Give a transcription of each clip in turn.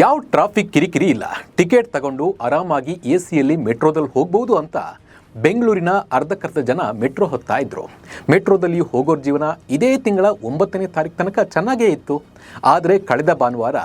ಯಾವ ಟ್ರಾಫಿಕ್ ಕಿರಿಕಿರಿ ಇಲ್ಲ. ಟಿಕೆಟ್ ತಗೊಂಡು ಆರಾಮಾಗಿ ಎ ಸಿಯಲ್ಲಿ ಮೆಟ್ರೋದಲ್ಲಿ ಹೋಗ್ಬೋದು ಅಂತ ಬೆಂಗಳೂರಿನ ಅರ್ಧಕ್ಕರ್ಧ ಜನ ಮೆಟ್ರೋ ಹೊತ್ತಾ ಇದ್ರು. ಮೆಟ್ರೋದಲ್ಲಿ ಹೋಗೋರ್ ಜೀವನ ಇದೇ ತಿಂಗಳ ಒಂಬತ್ತನೇ ತಾರೀಕು ತನಕ ಚೆನ್ನಾಗೇ ಇತ್ತು. ಆದರೆ ಕಳೆದ ಭಾನುವಾರ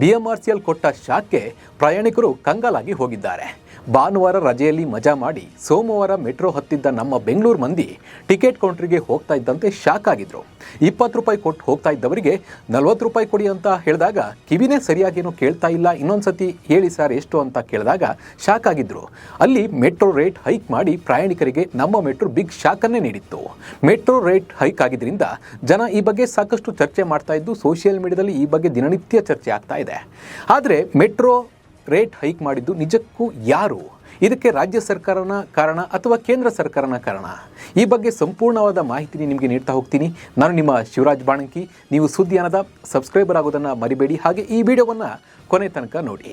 ಬಿ ಎಂ ಆರ್ ಸಿ ಕೊಟ್ಟ ಶಾಕ್ಗೆ ಪ್ರಯಾಣಿಕರು ಕಂಗಾಲಾಗಿ ಹೋಗಿದ್ದಾರೆ. ಭಾನುವಾರ ರಜೆಯಲ್ಲಿ ಮಜಾ ಮಾಡಿ ಸೋಮವಾರ ಮೆಟ್ರೋ ಹತ್ತಿದ್ದ ನಮ್ಮ ಬೆಂಗಳೂರು ಮಂದಿ ಟಿಕೆಟ್ ಕೌಂಟ್ರಿಗೆ ಹೋಗ್ತಾ ಇದ್ದಂತೆ ಶಾಕ್ ಆಗಿದ್ರು. ಇಪ್ಪತ್ತು ರೂಪಾಯಿ ಕೊಟ್ಟು ಹೋಗ್ತಾ ಇದ್ದವರಿಗೆ ನಲ್ವತ್ತು ರೂಪಾಯಿ ಕೊಡಿ ಅಂತ ಹೇಳಿದಾಗ, ಕಿವಿನೇ ಸರಿಯಾಗೇನು ಕೇಳ್ತಾ ಇಲ್ಲ, ಇನ್ನೊಂದ್ಸತಿ ಹೇಳಿ ಸರ್ ಎಷ್ಟು ಅಂತ ಕೇಳಿದಾಗ ಶಾಕ್ ಆಗಿದ್ರು. ಅಲ್ಲಿ ಮೆಟ್ರೋ ರೇಟ್ ಹೈಕ್ ಮಾಡಿ ಪ್ರಯಾಣಿಕರಿಗೆ ನಮ್ಮ ಮೆಟ್ರೋ ಬಿಗ್ ಶಾಕನ್ನೇ ನೀಡಿತ್ತು. ಮೆಟ್ರೋ ರೇಟ್ ಹೈಕ್ ಆಗಿದ್ರಿಂದ ಜನ ಈ ಬಗ್ಗೆ ಸಾಕಷ್ಟು ಚರ್ಚೆ ಮಾಡ್ತಾ ಇದ್ದು, ಸೋಷಿಯಲ್ ಮೀಡಿಯಾದಲ್ಲಿ ಈ ಬಗ್ಗೆ ದಿನನಿತ್ಯ ಚರ್ಚೆ ಆಗ್ತಾ ಇದೆ. ಆದರೆ ಮೆಟ್ರೋ ರೇಟ್ ಹೈಕ್ ಮಾಡಿದ್ದು ನಿಜಕ್ಕೂ ಯಾರು? ಇದಕ್ಕೆ ರಾಜ್ಯ ಸರ್ಕಾರನ ಕಾರಣ ಅಥವಾ ಕೇಂದ್ರ ಸರ್ಕಾರನ ಕಾರಣ? ಈ ಬಗ್ಗೆ ಸಂಪೂರ್ಣವಾದ ಮಾಹಿತಿ ನಿಮಗೆ ನೀಡ್ತಾ ಹೋಗ್ತೀನಿ. ನಾನು ನಿಮ್ಮ ಶಿವರಾಜ್ ಬಾಣಂಕಿ. ನೀವು ಸುದ್ದಿಯಾನದ ಸಬ್ಸ್ಕ್ರೈಬರ್ ಆಗೋದನ್ನು ಮರಿಬೇಡಿ. ಹಾಗೆ ಈ ವಿಡಿಯೋವನ್ನು ಕೊನೆ ತನಕ ನೋಡಿ.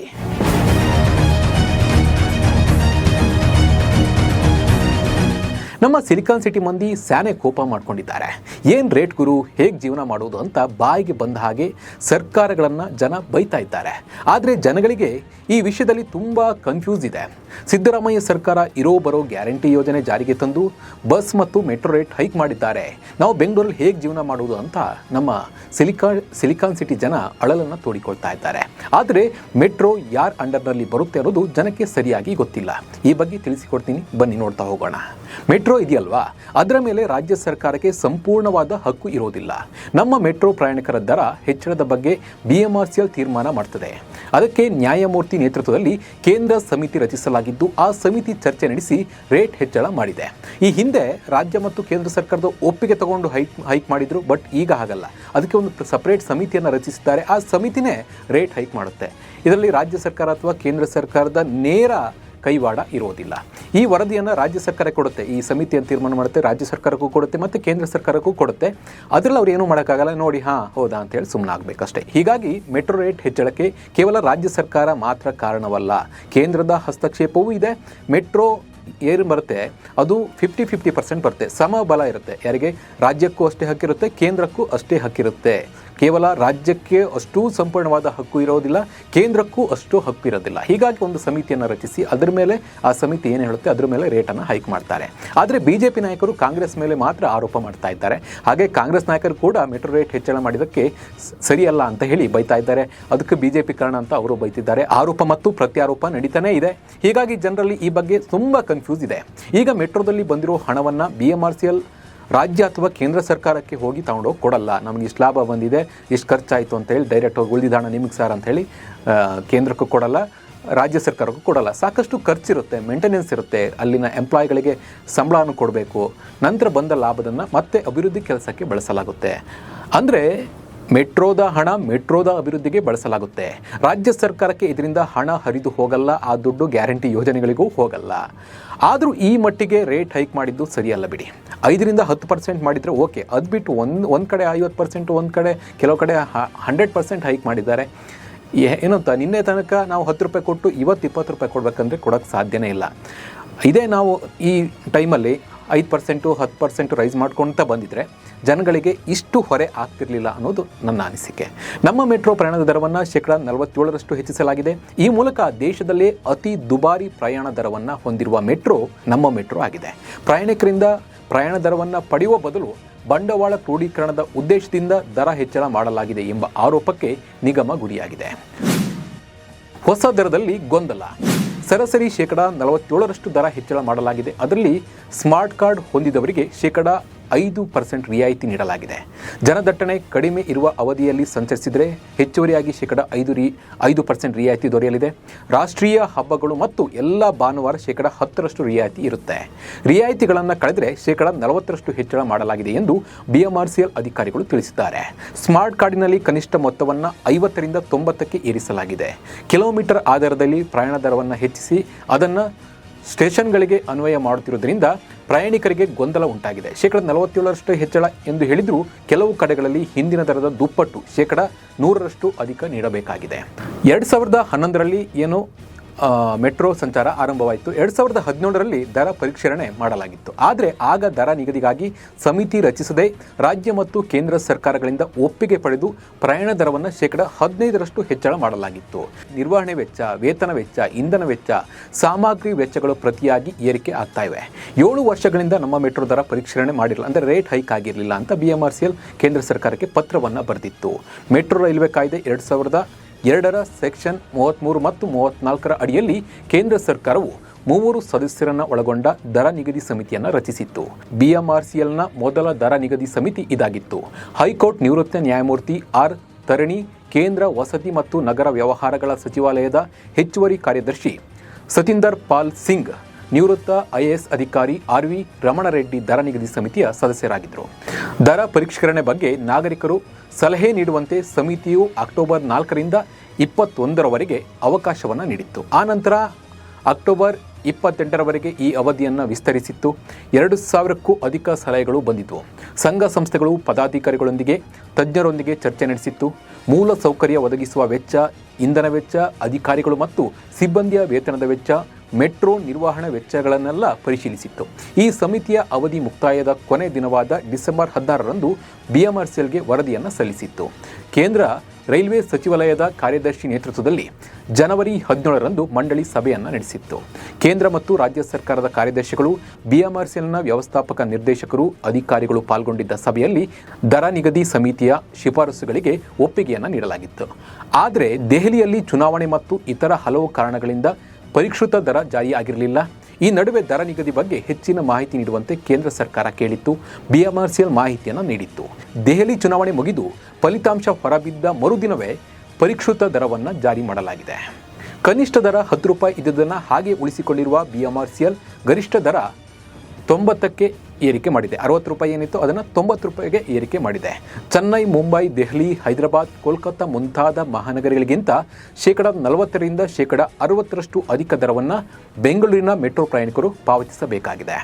ನಮ್ಮ ಸಿಲಿಕಾನ್ ಸಿಟಿ ಮಂದಿ ಸ್ಯಾನೆ ಕೋಪ ಮಾಡ್ಕೊಂಡಿದ್ದಾರೆ. ಏನು ರೇಟ್ ಗುರು, ಹೇಗೆ ಜೀವನ ಮಾಡೋದು ಅಂತ ಬಾಯಿಗೆ ಬಂದ ಹಾಗೆ ಸರ್ಕಾರಗಳನ್ನು ಜನ ಬೈತಾ ಇದ್ದಾರೆ. ಆದರೆ ಜನಗಳಿಗೆ ಈ ವಿಷಯದಲ್ಲಿ ತುಂಬ ಕನ್ಫ್ಯೂಸ್ ಇದೆ. ಸಿದ್ದರಾಮಯ್ಯ ಸರ್ಕಾರ ಇರೋ ಬರೋ ಗ್ಯಾರಂಟಿ ಯೋಜನೆ ಜಾರಿಗೆ ತಂದು ಬಸ್ ಮತ್ತು ಮೆಟ್ರೋ ರೇಟ್ ಹೈಕ್ ಮಾಡಿದ್ದಾರೆ. ನಾವು ಬೆಂಗಳೂರಲ್ಲಿ ಹೇಗೆ ಜೀವನ ಮಾಡೋದು ಅಂತ ನಮ್ಮ ಸಿಲಿಕಾನ್ ಸಿಲಿಕಾನ್ ಸಿಟಿ ಜನ ಅಳಲನ್ನು ತೋಡಿಕೊಳ್ತಾ ಇದ್ದಾರೆ. ಆದರೆ ಮೆಟ್ರೋ ಯಾರ ಅಂಡರ್ನಲ್ಲಿ ಬರುತ್ತೆ ಅನ್ನೋದು ಜನಕ್ಕೆ ಸರಿಯಾಗಿ ಗೊತ್ತಿಲ್ಲ. ಈ ಬಗ್ಗೆ ತಿಳಿಸಿಕೊಡ್ತೀನಿ. ಬನ್ನಿ ನೋಡ್ತಾ ಹೋಗೋಣ. ಮೆಟ್ರೋ ಇದೆಯಲ್ವಾ? ಅದರ ಮೇಲೆ ರಾಜ್ಯ ಸರ್ಕಾರಕ್ಕೆ ಸಂಪೂರ್ಣವಾದ ಹಕ್ಕು ಇರೋದಿಲ್ಲ. ನಮ್ಮ ಮೆಟ್ರೋ ಪ್ರಯಾಣಿಕರ ದರ ಹೆಚ್ಚಳದ ಬಗ್ಗೆ ಬಿಎಂಆರ್ಸಿಎಲ್ ತೀರ್ಮಾನ ಮಾಡ್ತದೆ. ಅದಕ್ಕೆ ನ್ಯಾಯಮೂರ್ತಿ ನೇತೃತ್ವದಲ್ಲಿ ಕೇಂದ್ರ ಸಮಿತಿ ರಚಿಸಲಾಗಿದ್ದು, ಆ ಸಮಿತಿ ಚರ್ಚೆ ನಡೆಸಿ ರೇಟ್ ಹೆಚ್ಚಳ ಮಾಡಿದೆ. ಈ ಹಿಂದೆ ರಾಜ್ಯ ಮತ್ತು ಕೇಂದ್ರ ಸರ್ಕಾರದ ಒಪ್ಪಿಗೆ ತಗೊಂಡು ಹೈಕ್ ಹೈಕ್ ಮಾಡಿದ್ರು, ಬಟ್ ಈಗ ಹಾಗಲ್ಲ. ಅದಕ್ಕೆ ಒಂದು ಸಪರೇಟ್ ಸಮಿತಿಯನ್ನು ರಚಿಸಿದ್ದಾರೆ. ಆ ಸಮಿತಿನೇ ರೇಟ್ ಹೈಕ್ ಮಾಡುತ್ತೆ. ಇದರಲ್ಲಿ ರಾಜ್ಯ ಸರ್ಕಾರ ಅಥವಾ ಕೇಂದ್ರ ಸರ್ಕಾರದ ನೇರ ಕೈವಾಡ ಇರೋದಿಲ್ಲ ಈ ವರದಿಯನ್ನು ರಾಜ್ಯ ಸರ್ಕಾರ ಕೊಡುತ್ತೆ. ಈ ಸಮಿತಿಯನ್ನು ತೀರ್ಮಾನ ಮಾಡುತ್ತೆ, ರಾಜ್ಯ ಸರ್ಕಾರಕ್ಕೂ ಕೊಡುತ್ತೆ ಮತ್ತು ಕೇಂದ್ರ ಸರ್ಕಾರಕ್ಕೂ ಕೊಡುತ್ತೆ. ಅದರಲ್ಲಿ ಅವ್ರು ಏನೂ ಮಾಡೋಕ್ಕಾಗಲ್ಲ. ನೋಡಿ, ಹಾಂ, ಹೌದಾ ಅಂತೇಳಿ ಸುಮ್ಮನೆ ಆಗಬೇಕಷ್ಟೇ ಹೀಗಾಗಿ ಮೆಟ್ರೋ ರೇಟ್ ಹೆಚ್ಚಳಕ್ಕೆ ಕೇವಲ ರಾಜ್ಯ ಸರ್ಕಾರ ಮಾತ್ರ ಕಾರಣವಲ್ಲ. ಕೇಂದ್ರದ ಹಸ್ತಕ್ಷೇಪವೂ ಇದೆ. ಮೆಟ್ರೋ ಏನು ಬರುತ್ತೆ ಅದು ಫಿಫ್ಟಿ ಫಿಫ್ಟಿ ಪರ್ಸೆಂಟ್ ಬರುತ್ತೆ. ಸಮಬಲ ಇರುತ್ತೆ. ಯಾರಿಗೆ? ರಾಜ್ಯಕ್ಕೂ ಅಷ್ಟೇ ಹಕ್ಕಿರುತ್ತೆ, ಕೇಂದ್ರಕ್ಕೂ ಅಷ್ಟೇ ಹಕ್ಕಿರುತ್ತೆ. ಕೇವಲ ರಾಜ್ಯಕ್ಕೆ ಅಷ್ಟೂ ಸಂಪೂರ್ಣವಾದ ಹಕ್ಕು ಇರೋದಿಲ್ಲ, ಕೇಂದ್ರಕ್ಕೂ ಅಷ್ಟು ಹಕ್ಕು ಇರೋದಿಲ್ಲ. ಹೀಗಾಗಿ ಒಂದು ಸಮಿತಿಯನ್ನು ರಚಿಸಿ ಅದರ ಮೇಲೆ ಆ ಸಮಿತಿ ಏನು ಹೇಳುತ್ತೆ, ಅದರ ಮೇಲೆ ರೇಟನ್ನು ಹೈಕ್ ಮಾಡ್ತಾರೆ. ಆದರೆ ಬಿ ಜೆ ಪಿ ನಾಯಕರು ಕಾಂಗ್ರೆಸ್ ಮೇಲೆ ಮಾತ್ರ ಆರೋಪ ಮಾಡ್ತಾ ಇದ್ದಾರೆ. ಹಾಗೆ ಕಾಂಗ್ರೆಸ್ ನಾಯಕರು ಕೂಡ ಮೆಟ್ರೋ ರೇಟ್ ಹೆಚ್ಚಳ ಮಾಡಿದ್ದಕ್ಕೆ ಸರಿಯಲ್ಲ ಅಂತ ಹೇಳಿ ಬೈತಾ ಇದ್ದಾರೆ. ಅದಕ್ಕೆ ಬಿ ಜೆ ಪಿ ಕಾರಣ ಅಂತ ಅವರು ಬೈತಿದ್ದಾರೆ. ಆರೋಪ ಮತ್ತು ಪ್ರತ್ಯಾರೋಪ ನಡೀತಾನೇ ಇದೆ. ಹೀಗಾಗಿ ಜನರಲ್ಲಿ ಈ ಬಗ್ಗೆ ತುಂಬ ಕನ್ಫ್ಯೂಸ್ ಇದೆ. ಈಗ ಮೆಟ್ರೋದಲ್ಲಿ ಬಂದಿರೋ ಹಣವನ್ನು B M R C L ರಾಜ್ಯ ಅಥವಾ ಕೇಂದ್ರ ಸರ್ಕಾರಕ್ಕೆ ಹೋಗಿ ತಗೊಂಡೋಗಿ ಕೊಡಲ್ಲ. ನಮಗೆ ಇಷ್ಟು ಲಾಭ ಬಂದಿದೆ, ಇಷ್ಟು ಖರ್ಚಾಯಿತು ಅಂತ ಹೇಳಿ ಡೈರೆಕ್ಟ್ ಹೋಗಿ ಉಳಿದಿದ್ದ ಹಣ ನಿಮಗೆ ಸರ್ ಅಂತ ಹೇಳಿ ಕೇಂದ್ರಕ್ಕೂ ಕೊಡಲ್ಲ, ರಾಜ್ಯ ಸರ್ಕಾರಕ್ಕೂ ಕೊಡಲ್ಲ. ಸಾಕಷ್ಟು ಖರ್ಚಿರುತ್ತೆ ಮೇಂಟೆನೆನ್ಸ್ ಇರುತ್ತೆ, ಅಲ್ಲಿನ ಎಂಪ್ಲಾಯ್ಗಳಿಗೆ ಸಂಬಳವನ್ನು ಕೊಡಬೇಕು. ನಂತರ ಬಂದ ಲಾಭದನ್ನು ಮತ್ತೆ ಅಭಿವೃದ್ಧಿ ಕೆಲಸಕ್ಕೆ ಬಳಸಲಾಗುತ್ತೆ. ಅಂದರೆ ಮೆಟ್ರೋದ ಹಣ ಮೆಟ್ರೋದ ಅಭಿವೃದ್ಧಿಗೆ ಬಳಸಲಾಗುತ್ತೆ. ರಾಜ್ಯ ಸರ್ಕಾರಕ್ಕೆ ಇದರಿಂದ ಹಣ ಹರಿದು ಹೋಗಲ್ಲ, ಆ ದುಡ್ಡು ಗ್ಯಾರಂಟಿ ಯೋಜನೆಗಳಿಗೂ ಹೋಗಲ್ಲ. ಆದರೂ ಈ ಮಟ್ಟಿಗೆ ರೇಟ್ ಹೈಕ್ ಮಾಡಿದ್ದು ಸರಿಯಲ್ಲ ಬಿಡಿ. ಐದರಿಂದ ಹತ್ತು ಪರ್ಸೆಂಟ್ ಮಾಡಿದರೆ ಓಕೆ, ಅದು ಬಿಟ್ಟು ಒಂದು ಒಂದು ಕಡೆ ಐವತ್ತು ಪರ್ಸೆಂಟ್, ಒಂದು ಕಡೆ ಕೆಲವು ಕಡೆ ಹಂಡ್ರೆಡ್ ಪರ್ಸೆಂಟ್ ಹೈಕ್ ಮಾಡಿದ್ದಾರೆ. ಏನಂತ, ನಿನ್ನೆ ತನಕ ನಾವು ಹತ್ತು ರೂಪಾಯಿ ಕೊಟ್ಟು ಇವತ್ತು ಇಪ್ಪತ್ತು ರೂಪಾಯಿ ಕೊಡಬೇಕಂದ್ರೆ ಕೊಡೋಕ್ಕೆ ಸಾಧ್ಯನೇ ಇಲ್ಲ. ಇದೇ ನಾವು ಈ ಟೈಮಲ್ಲಿ ಐದು ಪರ್ಸೆಂಟು, ಹತ್ತು ಪರ್ಸೆಂಟು ರೈಸ್ ಮಾಡ್ಕೊಳ್ತಾ ಬಂದಿದ್ದರೆ ಜನಗಳಿಗೆ ಇಷ್ಟು ಹೊರೆ ಆಗ್ತಿರಲಿಲ್ಲ ಅನ್ನೋದು ನನ್ನ ಅನಿಸಿಕೆ. ನಮ್ಮ ಮೆಟ್ರೋ ಪ್ರಯಾಣದ ದರವನ್ನು ಶೇಕಡ ನಲವತ್ತೇಳರಷ್ಟು ಹೆಚ್ಚಿಸಲಾಗಿದೆ. ಈ ಮೂಲಕ ದೇಶದಲ್ಲೇ ಅತಿ ದುಬಾರಿ ಪ್ರಯಾಣ ದರವನ್ನು ಹೊಂದಿರುವ ಮೆಟ್ರೋ ನಮ್ಮ ಮೆಟ್ರೋ ಆಗಿದೆ. ಪ್ರಯಾಣಿಕರಿಂದ ಪ್ರಯಾಣ ದರವನ್ನು ಪಡೆಯುವ ಬದಲು ಬಂಡವಾಳ ಕ್ರೋಢೀಕರಣದ ಉದ್ದೇಶದಿಂದ ದರ ಹೆಚ್ಚಳ ಮಾಡಲಾಗಿದೆ ಎಂಬ ಆರೋಪಕ್ಕೆ ನಿಗಮ ಗುರಿಯಾಗಿದೆ. ಹೊಸ ದರದಲ್ಲಿ ಗೊಂದಲ. ಸರಾಸರಿ ಶೇಕಡಾ ನಲವತ್ತೇಳರಷ್ಟು ದರ ಹೆಚ್ಚಳ ಮಾಡಲಾಗಿದೆ. ಅದರಲ್ಲಿ ಸ್ಮಾರ್ಟ್ ಕಾರ್ಡ್ ಹೊಂದಿದವರಿಗೆ ಶೇಕಡ ಐದು ಪರ್ಸೆಂಟ್ ರಿಯಾಯಿತಿ ನೀಡಲಾಗಿದೆ. ಜನದಟ್ಟಣೆ ಕಡಿಮೆ ಇರುವ ಅವಧಿಯಲ್ಲಿ ಸಂಚರಿಸಿದರೆ ಹೆಚ್ಚುವರಿಯಾಗಿ ಶೇಕಡ ಐದು ರಿ, ಐದು ಪರ್ಸೆಂಟ್ ರಿಯಾಯಿತಿ ದೊರೆಯಲಿದೆ. ರಾಷ್ಟ್ರೀಯ ಹಬ್ಬಗಳು ಮತ್ತು ಎಲ್ಲ ಭಾನುವಾರ ಶೇಕಡ ಹತ್ತರಷ್ಟು ರಿಯಾಯಿತಿ ಇರುತ್ತೆ. ರಿಯಾಯಿತಿಗಳನ್ನು ಕಳೆದರೆ ಶೇಕಡ ನಲವತ್ತರಷ್ಟು ಹೆಚ್ಚಳ ಮಾಡಲಾಗಿದೆ ಎಂದು ಬಿಎಂಆರ್ಸಿಎಲ್ ಅಧಿಕಾರಿಗಳು ತಿಳಿಸಿದ್ದಾರೆ. ಸ್ಮಾರ್ಟ್ ಕಾರ್ಡಿನಲ್ಲಿ ಕನಿಷ್ಠ ಮೊತ್ತವನ್ನು ಐವತ್ತರಿಂದ ತೊಂಬತ್ತಕ್ಕೆ ಏರಿಸಲಾಗಿದೆ. ಕಿಲೋಮೀಟರ್ ಆಧಾರದಲ್ಲಿ ಪ್ರಯಾಣ ದರವನ್ನು ಹೆಚ್ಚಿಸಿ, ಅದನ್ನು ಸ್ಟೇಷನ್ಗಳಿಗೆ ಅನ್ವಯ ಮಾಡುತ್ತಿರುವುದರಿಂದ ಪ್ರಯಾಣಿಕರಿಗೆ ಗೊಂದಲ ಉಂಟಾಗಿದೆ. ಶೇಕಡ ನಲವತ್ತೇಳರಷ್ಟು ಹೆಚ್ಚಳ ಎಂದು ಹೇಳಿದರೂ ಕೆಲವು ಕಡೆಗಳಲ್ಲಿ ಹಿಂದಿನ ದರದ ದುಪ್ಪಟ್ಟು ಶೇಕಡ ನೂರರಷ್ಟು ಅಧಿಕ ನೀಡಬೇಕಾಗಿದೆ. ಎರಡು ಸಾವಿರದ ಹನ್ನೊಂದರಲ್ಲಿ ಏನು ಮೆಟ್ರೋ ಸಂಚಾರ ಆರಂಭವಾಯಿತು. ಎರಡು ಸಾವಿರದ ಹದಿನೇಳರಲ್ಲಿ ದರ ಪರಿಷ್ಕರಣೆ ಮಾಡಲಾಗಿತ್ತು. ಆದರೆ ಆಗ ದರ ನಿಗದಿಗಾಗಿ ಸಮಿತಿ ರಚಿಸದೆ ರಾಜ್ಯ ಮತ್ತು ಕೇಂದ್ರ ಸರ್ಕಾರಗಳಿಂದ ಒಪ್ಪಿಗೆ ಪಡೆದು ಪ್ರಯಾಣ ದರವನ್ನು ಶೇಕಡ ಹದಿನೈದರಷ್ಟು ಹೆಚ್ಚಳ ಮಾಡಲಾಗಿತ್ತು. ನಿರ್ವಹಣೆ ವೆಚ್ಚ, ವೇತನ ವೆಚ್ಚ, ಇಂಧನ ವೆಚ್ಚ, ಸಾಮಗ್ರಿ ವೆಚ್ಚಗಳು ಪ್ರತಿಯಾಗಿ ಏರಿಕೆ ಆಗ್ತಾ ಇವೆ. ಏಳು ವರ್ಷಗಳಿಂದ ನಮ್ಮ ಮೆಟ್ರೋ ದರ ಪರಿಷ್ಕರಣೆ ಮಾಡಿರಲಿಲ್ಲ. ಅಂದರೆ ರೇಟ್ ಹೈಕ್ ಆಗಿರಲಿಲ್ಲ ಅಂತ ಬಿ ಎಲ್ ಕೇಂದ್ರ ಸರ್ಕಾರಕ್ಕೆ ಪತ್ರವನ್ನು ಬರೆದಿತ್ತು. ಮೆಟ್ರೋ ರೈಲ್ವೆ ಕಾಯ್ದೆ ಎರಡು ಸಾವಿರದ ಎರಡರ ಸೆಕ್ಷನ್ ಮೂವತ್ತ್ಮೂರು ಮತ್ತು ಮೂವತ್ತ್ನಾಲ್ಕರ ಅಡಿಯಲ್ಲಿ ಕೇಂದ್ರ ಸರ್ಕಾರವು ಮೂವರು ಸದಸ್ಯರನ್ನು ಒಳಗೊಂಡ ದರ ನಿಗದಿ ಸಮಿತಿಯನ್ನು ರಚಿಸಿತ್ತು. ಬಿಎಂಆರ್ಸಿಎಲ್ನ ಮೊದಲ ದರ ನಿಗದಿ ಸಮಿತಿ ಇದಾಗಿತ್ತು. ಹೈಕೋರ್ಟ್ ನಿವೃತ್ತ ನ್ಯಾಯಮೂರ್ತಿ ಆರ್ ತರಣಿ, ಕೇಂದ್ರ ವಸತಿ ಮತ್ತು ನಗರ ವ್ಯವಹಾರಗಳ ಸಚಿವಾಲಯದ ಹೆಚ್ಚುವರಿ ಕಾರ್ಯದರ್ಶಿ ಸತೀಂದರ್ ಪಾಲ್ ಸಿಂಗ್ ನಿವೃತ್ತ ಐಎಎಸ್ ಅಧಿಕಾರಿ ಆರ್ ವಿ ರಮಣರೆಡ್ಡಿ ದರ ನಿಗದಿ ಸಮಿತಿಯ ಸದಸ್ಯರಾಗಿದ್ದರು. ದರ ಪರಿಷ್ಕರಣೆ ಬಗ್ಗೆ ನಾಗರಿಕರು ಸಲಹೆ ನೀಡುವಂತೆ ಸಮಿತಿಯು ಅಕ್ಟೋಬರ್ ನಾಲ್ಕರಿಂದ ಇಪ್ಪತ್ತೊಂದರವರೆಗೆ ಅವಕಾಶವನ್ನು ನೀಡಿತ್ತು. ಆನಂತರ ಅಕ್ಟೋಬರ್ ಇಪ್ಪತ್ತೆಂಟರವರೆಗೆ ಈ ಅವಧಿಯನ್ನು ವಿಸ್ತರಿಸಿತ್ತು. ಎರಡು ಸಾವಿರಕ್ಕೂ ಅಧಿಕ ಸಲಹೆಗಳು ಬಂದಿತ್ತು. ಸಂಘ ಸಂಸ್ಥೆಗಳು ಪದಾಧಿಕಾರಿಗಳೊಂದಿಗೆ, ತಜ್ಞರೊಂದಿಗೆ ಚರ್ಚೆ ನಡೆಸಿತ್ತು. ಮೂಲ ಸೌಕರ್ಯ ಒದಗಿಸುವ ವೆಚ್ಚ, ಇಂಧನ ವೆಚ್ಚ, ಅಧಿಕಾರಿಗಳು ಮತ್ತು ಸಿಬ್ಬಂದಿಯ ವೇತನದ ವೆಚ್ಚ ಮೆಟ್ರೋ ನಿರ್ವಹಣಾ ವೆಚ್ಚಗಳನ್ನೆಲ್ಲ ಪರಿಶೀಲಿಸಿತ್ತು. ಈ ಸಮಿತಿಯ ಅವಧಿ ಮುಕ್ತಾಯದ ಕೊನೆ ದಿನವಾದ ಡಿಸೆಂಬರ್ ಹದಿನಾರರಂದು ಬಿಎಂಆರ್ಸಿಎಲ್ಗೆ ವರದಿಯನ್ನು ಸಲ್ಲಿಸಿತ್ತು. ಕೇಂದ್ರ ರೈಲ್ವೆ ಸಚಿವಾಲಯದ ಕಾರ್ಯದರ್ಶಿ ನೇತೃತ್ವದಲ್ಲಿ ಜನವರಿ ಹದಿನೇಳರಂದು ಮಂಡಳಿ ಸಭೆಯನ್ನು ನಡೆಸಿತ್ತು. ಕೇಂದ್ರ ಮತ್ತು ರಾಜ್ಯ ಸರ್ಕಾರದ ಕಾರ್ಯದರ್ಶಿಗಳು, ಬಿಎಂಆರ್ಸಿಎಲ್ನ ವ್ಯವಸ್ಥಾಪಕ ನಿರ್ದೇಶಕರು, ಅಧಿಕಾರಿಗಳು ಪಾಲ್ಗೊಂಡಿದ್ದ ಸಭೆಯಲ್ಲಿ ದರ ನಿಗದಿ ಸಮಿತಿಯ ಶಿಫಾರಸುಗಳಿಗೆ ಒಪ್ಪಿಗೆಯನ್ನು ನೀಡಲಾಗಿತ್ತು. ಆದರೆ ದೆಹಲಿಯಲ್ಲಿ ಚುನಾವಣೆ ಮತ್ತು ಇತರ ಹಲವು ಕಾರಣಗಳಿಂದ ಪರಿಷ್ಕೃತ ದರ ಜಾರಿಯಾಗಿರಲಿಲ್ಲ. ಈ ನಡುವೆ ದರ ನಿಗದಿ ಬಗ್ಗೆ ಹೆಚ್ಚಿನ ಮಾಹಿತಿ ನೀಡುವಂತೆ ಕೇಂದ್ರ ಸರ್ಕಾರ ಕೇಳಿತ್ತು. ಬಿಎಂಆರ್ಸಿಎಲ್ ಮಾಹಿತಿಯನ್ನು ನೀಡಿತ್ತು. ದೆಹಲಿ ಚುನಾವಣೆ ಮುಗಿದು ಫಲಿತಾಂಶ ಹೊರಬಿದ್ದ ಮರುದಿನವೇ ಪರಿಷ್ಕೃತ ದರವನ್ನು ಜಾರಿ ಮಾಡಲಾಗಿದೆ. ಕನಿಷ್ಠ ದರ ಹತ್ತು ರೂಪಾಯಿ ಇದ್ದುದನ್ನು ಹಾಗೆ ಉಳಿಸಿಕೊಂಡಿರುವ ಬಿಎಂಆರ್ಸಿಎಲ್ ಗರಿಷ್ಠ ದರ ತೊಂಬತ್ತಕ್ಕೆ ಏರಿಕೆ ಮಾಡಿದೆ. ಅರವತ್ತು ರೂಪಾಯಿ ಏನಿತ್ತು, ಅದನ್ನು ತೊಂಬತ್ತು ರೂಪಾಯಿಗೆ ಏರಿಕೆ ಮಾಡಿದೆ. ಚೆನ್ನೈ, ಮುಂಬೈ, ದೆಹಲಿ, ಹೈದರಾಬಾದ್ ಕೋಲ್ಕತ್ತಾ ಮುಂತಾದ ಮಹಾನಗರಗಳಿಗಿಂತ ಶೇಕಡ ನಲವತ್ತರಿಂದ ಶೇಕಡ ಅರವತ್ತರಷ್ಟು ಅಧಿಕ ದರವನ್ನು ಬೆಂಗಳೂರಿನ ಮೆಟ್ರೋ ಪ್ರಯಾಣಿಕರು ಪಾವತಿಸಬೇಕಾಗಿದೆ.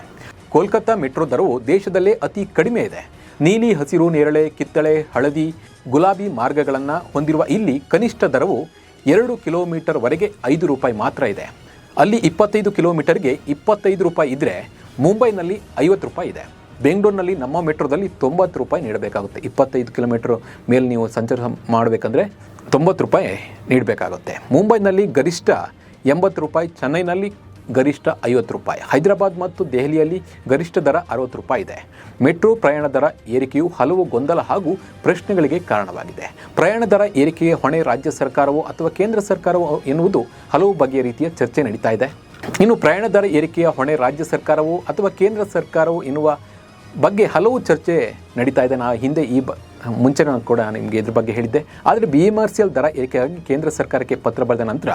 ಕೋಲ್ಕತ್ತಾ ಮೆಟ್ರೋ ದರವು ದೇಶದಲ್ಲೇ ಅತಿ ಕಡಿಮೆ ಇದೆ. ನೀಲಿ, ಹಸಿರು, ನೇರಳೆ, ಕಿತ್ತಳೆ, ಹಳದಿ, ಗುಲಾಬಿ ಮಾರ್ಗಗಳನ್ನು ಹೊಂದಿರುವ ಇಲ್ಲಿ ಕನಿಷ್ಠ ದರವು ಎರಡು ಕಿಲೋಮೀಟರ್ವರೆಗೆ ಐದು ರೂಪಾಯಿ ಮಾತ್ರ ಇದೆ. ಅಲ್ಲಿ ಇಪ್ಪತ್ತೈದು ಕಿಲೋಮೀಟರ್ಗೆ ಇಪ್ಪತ್ತೈದು ರೂಪಾಯಿ ಇದ್ದರೆ ಮುಂಬೈನಲ್ಲಿ ಐವತ್ತು ರೂಪಾಯಿ ಇದೆ. ಬೆಂಗಳೂರಿನಲ್ಲಿ ನಮ್ಮ ಮೆಟ್ರೋದಲ್ಲಿ ತೊಂಬತ್ತು ರೂಪಾಯಿ ನೀಡಬೇಕಾಗುತ್ತೆ. ಇಪ್ಪತ್ತೈದು ಕಿಲೋಮೀಟ್ರ್ ಮೇಲೆ ನೀವು ಸಂಚಾರ ಮಾಡಬೇಕಂದ್ರೆ ತೊಂಬತ್ತು ರೂಪಾಯಿ ನೀಡಬೇಕಾಗುತ್ತೆ. ಮುಂಬೈನಲ್ಲಿ ಗರಿಷ್ಠ ಎಂಬತ್ತು ರೂಪಾಯಿ, ಚೆನ್ನೈನಲ್ಲಿ ಗರಿಷ್ಠ ಐವತ್ತು ರೂಪಾಯಿ. ಹೈದರಾಬಾದ್ ಮತ್ತು ದೆಹಲಿಯಲ್ಲಿ ಗರಿಷ್ಠ ದರ ಅರವತ್ತು ರೂಪಾಯಿ ಇದೆ. ಮೆಟ್ರೋ ಪ್ರಯಾಣ ದರ ಏರಿಕೆಯು ಹಲವು ಗೊಂದಲ ಹಾಗೂ ಪ್ರಶ್ನೆಗಳಿಗೆ ಕಾರಣವಾಗಿದೆ. ಪ್ರಯಾಣ ದರ ಏರಿಕೆಯ ಹೊಣೆ ರಾಜ್ಯ ಸರ್ಕಾರವೋ ಅಥವಾ ಕೇಂದ್ರ ಸರ್ಕಾರವೋ ಎನ್ನುವುದು ಹಲವು ಬಗೆಯ ರೀತಿಯ ಚರ್ಚೆ ನಡೀತಾ ಇದೆ. ಇನ್ನು ಪ್ರಯಾಣ ದರ ಏರಿಕೆಯ ಹೊಣೆ ರಾಜ್ಯ ಸರ್ಕಾರವು ಅಥವಾ ಕೇಂದ್ರ ಸರ್ಕಾರವು ಎನ್ನುವ ಬಗ್ಗೆ ಹಲವು ಚರ್ಚೆ ನಡೀತಾ ಇದೆ. ನಾ ಹಿಂದೆ ಈ ಬ, ಮುಂಚೆ ನಾನು ಕೂಡ ನಿಮಗೆ ಇದ್ರ ಬಗ್ಗೆ ಹೇಳಿದ್ದೆ. ಆದರೆ B M R C L ದರ ಏರಿಕೆಯಾಗಿ ಕೇಂದ್ರ ಸರ್ಕಾರಕ್ಕೆ ಪತ್ರ ಬರೆದ ನಂತರ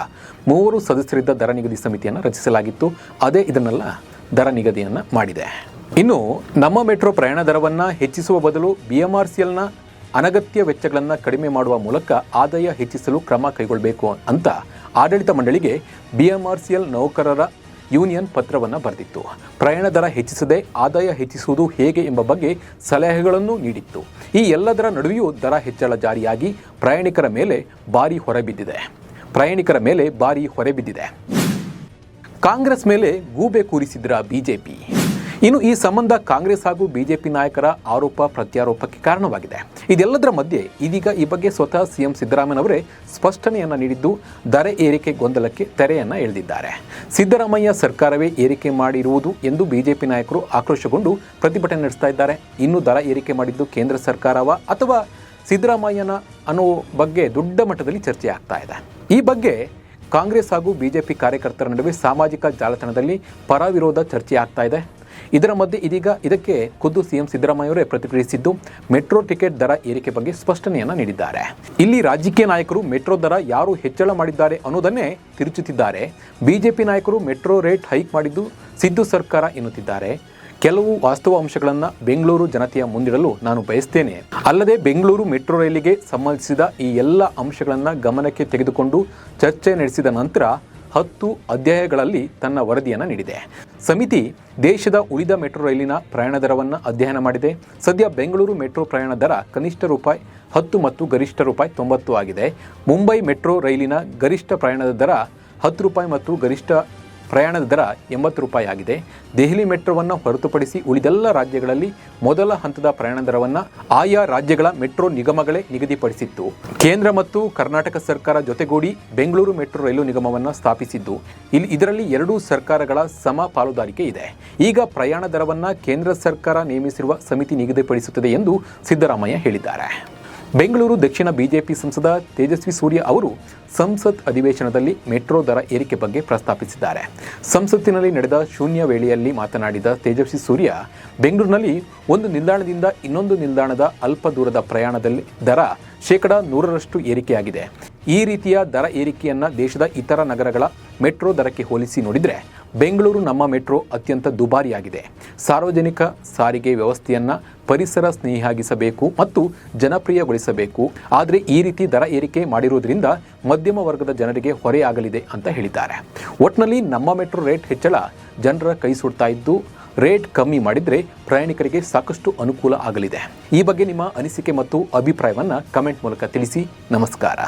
ಮೂವರು ಸದಸ್ಯರಿದ್ದ ದರ ನಿಗದಿ ಸಮಿತಿಯನ್ನು ರಚಿಸಲಾಗಿತ್ತು. ಅದೇ ಇದನ್ನೆಲ್ಲ ದರ ನಿಗದಿಯನ್ನು ಮಾಡಿದೆ. ಇನ್ನು ನಮ್ಮ ಮೆಟ್ರೋ ಪ್ರಯಾಣ ದರವನ್ನು ಹೆಚ್ಚಿಸುವ ಬದಲು ಬಿ ಎಂ ಆರ್ ಸಿ ಎಲ್ನ ಅನಗತ್ಯ ವೆಚ್ಚಗಳನ್ನು ಕಡಿಮೆ ಮಾಡುವ ಮೂಲಕ ಆದಾಯ ಹೆಚ್ಚಿಸಲು ಕ್ರಮ ಕೈಗೊಳ್ಳಬೇಕು ಅಂತ ಆಡಳಿತ ಮಂಡಳಿಗೆ B M R C L ನೌಕರರ ಯೂನಿಯನ್ ಪತ್ರವನ್ನು ಬರೆದಿತ್ತು. ಪ್ರಯಾಣ ದರ ಹೆಚ್ಚಿಸದೆ ಆದಾಯ ಹೆಚ್ಚಿಸುವುದು ಹೇಗೆ ಎಂಬ ಬಗ್ಗೆ ಸಲಹೆಗಳನ್ನು ನೀಡಿತ್ತು. ಈ ಎಲ್ಲದರ ನಡುವೆಯೂ ದರ ಹೆಚ್ಚಳ ಜಾರಿಯಾಗಿ ಪ್ರಯಾಣಿಕರ ಮೇಲೆ ಭಾರಿ ಹೊರಬಿದ್ದಿದೆ ಪ್ರಯಾಣಿಕರ ಮೇಲೆ ಭಾರಿ ಹೊರೆಬಿದ್ದಿದೆ ಕಾಂಗ್ರೆಸ್ ಮೇಲೆ ಗೂಬೆ ಕೂರಿಸಿದ್ರ ಬಿಜೆಪಿ? ಇನ್ನು ಈ ಸಂಬಂಧ ಕಾಂಗ್ರೆಸ್ ಹಾಗೂ ಬಿಜೆಪಿ ನಾಯಕರ ಆರೋಪ ಪ್ರತ್ಯಾರೋಪಕ್ಕೆ ಕಾರಣವಾಗಿದೆ. ಇದೆಲ್ಲದರ ಮಧ್ಯೆ ಇದೀಗ ಈ ಬಗ್ಗೆ ಸ್ವತಃ ಸಿಎಂ ಸಿದ್ದರಾಮಯ್ಯನವರೇ ಸ್ಪಷ್ಟನೆಯನ್ನು ನೀಡಿದ್ದು ದರ ಏರಿಕೆ ಗೊಂದಲಕ್ಕೆ ತೆರೆಯನ್ನು ಎಳೆದಿದ್ದಾರೆ. ಸಿದ್ದರಾಮಯ್ಯ ಸರ್ಕಾರವೇ ಏರಿಕೆ ಮಾಡಿರುವುದು ಎಂದು ಬಿಜೆಪಿ ನಾಯಕರು ಆಕ್ರೋಶಗೊಂಡು ಪ್ರತಿಭಟನೆ ನಡೆಸ್ತಾ ಇದ್ದಾರೆ. ಇನ್ನು ದರ ಏರಿಕೆ ಮಾಡಿದ್ದು ಕೇಂದ್ರ ಸರ್ಕಾರವ ಅಥವಾ ಸಿದ್ದರಾಮಯ್ಯನ ಅನ್ನೋ ಬಗ್ಗೆ ದೊಡ್ಡ ಮಟ್ಟದಲ್ಲಿ ಚರ್ಚೆ ಆಗ್ತಾ ಇದೆ. ಈ ಬಗ್ಗೆ ಕಾಂಗ್ರೆಸ್ ಹಾಗೂ ಬಿಜೆಪಿ ಕಾರ್ಯಕರ್ತರ ನಡುವೆ ಸಾಮಾಜಿಕ ಜಾಲತಾಣದಲ್ಲಿ ಪರ ವಿರೋಧ ಚರ್ಚೆ ಆಗ್ತಾ ಇದೆ. ಇದರ ಮಧ್ಯೆ ಇದೀಗ ಇದಕ್ಕೆ ಖುದ್ದು ಸಿಎಂ ಸಿದ್ದರಾಮಯ್ಯವರೇ ಪ್ರತಿಕ್ರಿಯಿಸಿದ್ದು, ಮೆಟ್ರೋ ಟಿಕೆಟ್ ದರ ಏರಿಕೆ ಬಗ್ಗೆ ಸ್ಪಷ್ಟನೆಯನ್ನ ನೀಡಿದ್ದಾರೆ. ಇಲ್ಲಿ ರಾಜಕೀಯ ನಾಯಕರು ಮೆಟ್ರೋ ದರ ಯಾರು ಹೆಚ್ಚಳ ಮಾಡಿದ್ದಾರೆ ಅನ್ನೋದನ್ನೇ ತಿರುಚುತ್ತಿದ್ದಾರೆ. ಬಿಜೆಪಿ ನಾಯಕರು ಮೆಟ್ರೋ ರೇಟ್ ಹೈಕ್ ಮಾಡಿದ್ದು ಸಿದ್ದು ಸರ್ಕಾರ ಎನ್ನುತ್ತಿದ್ದಾರೆ. ಕೆಲವು ವಾಸ್ತವ ಅಂಶಗಳನ್ನು ಬೆಂಗಳೂರು ಜನತೆಯ ಮುಂದಿಡಲು ನಾನು ಬಯಸ್ತೇನೆ. ಅಲ್ಲದೆ ಬೆಂಗಳೂರು ಮೆಟ್ರೋ ರೈಲಿಗೆ ಸಂಬಂಧಿಸಿದ ಈ ಎಲ್ಲ ಅಂಶಗಳನ್ನು ಗಮನಕ್ಕೆ ತೆಗೆದುಕೊಂಡು ಚರ್ಚೆ ನಡೆಸಿದ ನಂತರ ಹತ್ತು ಅಧ್ಯಾಯಗಳಲ್ಲಿ ತನ್ನ ವರದಿಯನ್ನು ನೀಡಿದೆ. ಸಮಿತಿ ದೇಶದ ಉಳಿದ ಮೆಟ್ರೋ ರೈಲಿನ ಪ್ರಯಾಣ ದರವನ್ನು ಅಧ್ಯಯನ ಮಾಡಿದೆ. ಸದ್ಯ ಬೆಂಗಳೂರು ಮೆಟ್ರೋ ಪ್ರಯಾಣ ದರ ಕನಿಷ್ಠ ರೂಪಾಯಿ ಹತ್ತು ಮತ್ತು ಗರಿಷ್ಠ ರೂಪಾಯಿ ತೊಂಬತ್ತು ಆಗಿದೆ. ಮುಂಬೈ ಮೆಟ್ರೋ ರೈಲಿನ ಗರಿಷ್ಠ ಪ್ರಯಾಣದ ದರ ಹತ್ತು ರೂಪಾಯಿ ಮತ್ತು ಗರಿಷ್ಠ ಪ್ರಯಾಣದ ದರ ಎಂಬತ್ತು ರೂಪಾಯಿ ಆಗಿದೆ. ದೆಹಲಿ ಮೆಟ್ರೋವನ್ನು ಹೊರತುಪಡಿಸಿ ಉಳಿದೆಲ್ಲ ರಾಜ್ಯಗಳಲ್ಲಿ ಮೊದಲ ಹಂತದ ಪ್ರಯಾಣ ದರವನ್ನು ಆಯಾ ರಾಜ್ಯಗಳ ಮೆಟ್ರೋ ನಿಗಮಗಳೇ ನಿಗದಿಪಡಿಸಿತ್ತು. ಕೇಂದ್ರ ಮತ್ತು ಕರ್ನಾಟಕ ಸರ್ಕಾರ ಜೊತೆಗೂಡಿ ಬೆಂಗಳೂರು ಮೆಟ್ರೋ ರೈಲು ನಿಗಮವನ್ನು ಸ್ಥಾಪಿಸಿದ್ದು. ಇಲ್ಲಿ ಇದರಲ್ಲಿ ಎರಡೂ ಸರ್ಕಾರಗಳ ಸಮ ಪಾಲುದಾರಿಕೆ ಇದೆ. ಈಗ ಪ್ರಯಾಣ ದರವನ್ನು ಕೇಂದ್ರ ಸರ್ಕಾರ ನೇಮಿಸಿರುವ ಸಮಿತಿ ನಿಗದಿಪಡಿಸುತ್ತದೆ ಎಂದು ಸಿದ್ದರಾಮಯ್ಯ ಹೇಳಿದ್ದಾರೆ. ಬೆಂಗಳೂರು, ದಕ್ಷಿಣ ಬಿಜೆಪಿ ಸಂಸದ ತೇಜಸ್ವಿ ಸೂರ್ಯ ಅವರು ಸಂಸತ್ ಅಧಿವೇಶನದಲ್ಲಿ ಮೆಟ್ರೋ ದರ ಏರಿಕೆ ಬಗ್ಗೆ ಪ್ರಸ್ತಾಪಿಸಿದ್ದಾರೆ. ಸಂಸತ್ತಿನಲ್ಲಿ ನಡೆದ ಶೂನ್ಯ ವೇಳೆಯಲ್ಲಿ ಮಾತನಾಡಿದ ತೇಜಸ್ವಿ ಸೂರ್ಯ, ಬೆಂಗಳೂರಿನಲ್ಲಿ ಒಂದು ನಿಲ್ದಾಣದಿಂದ ಇನ್ನೊಂದು ನಿಲ್ದಾಣದ ಅಲ್ಪ ದೂರದ ಪ್ರಯಾಣದಲ್ಲಿ ದರ ಶೇಕಡ ನೂರರಷ್ಟು ಏರಿಕೆಯಾಗಿದೆ. ಈ ರೀತಿಯ ದರ ಏರಿಕೆಯನ್ನು ದೇಶದ ಇತರ ನಗರಗಳ ಮೆಟ್ರೋ ದರಕ್ಕೆ ಹೋಲಿಸಿ ನೋಡಿದರೆ ಬೆಂಗಳೂರು ನಮ್ಮ ಮೆಟ್ರೋ ಅತ್ಯಂತ ದುಬಾರಿಯಾಗಿದೆ. ಸಾರ್ವಜನಿಕ ಸಾರಿಗೆ ವ್ಯವಸ್ಥೆಯನ್ನು ಪರಿಸರ ಸ್ನೇಹಿಯಾಗಿಸಬೇಕು ಮತ್ತು ಜನಪ್ರಿಯಗೊಳಿಸಬೇಕು. ಆದರೆ ಈ ರೀತಿ ದರ ಏರಿಕೆ ಮಾಡಿರುವುದರಿಂದ ಮಧ್ಯಮ ವರ್ಗದ ಜನರಿಗೆ ಹೊರೆಯಾಗಲಿದೆ ಅಂತ ಹೇಳಿದ್ದಾರೆ. ಒಟ್ನಲ್ಲಿ ನಮ್ಮ ಮೆಟ್ರೋ ರೇಟ್ ಹೆಚ್ಚಳ ಜನರ ಕೈ ಸುಡ್ತಾ ಇದ್ದು, ರೇಟ್ ಕಮ್ಮಿ ಮಾಡಿದರೆ ಪ್ರಯಾಣಿಕರಿಗೆ ಸಾಕಷ್ಟು ಅನುಕೂಲ ಆಗಲಿದೆ. ಈ ಬಗ್ಗೆ ನಿಮ್ಮ ಅನಿಸಿಕೆ ಮತ್ತು ಅಭಿಪ್ರಾಯವನ್ನು ಕಮೆಂಟ್ ಮೂಲಕ ತಿಳಿಸಿ. ನಮಸ್ಕಾರ.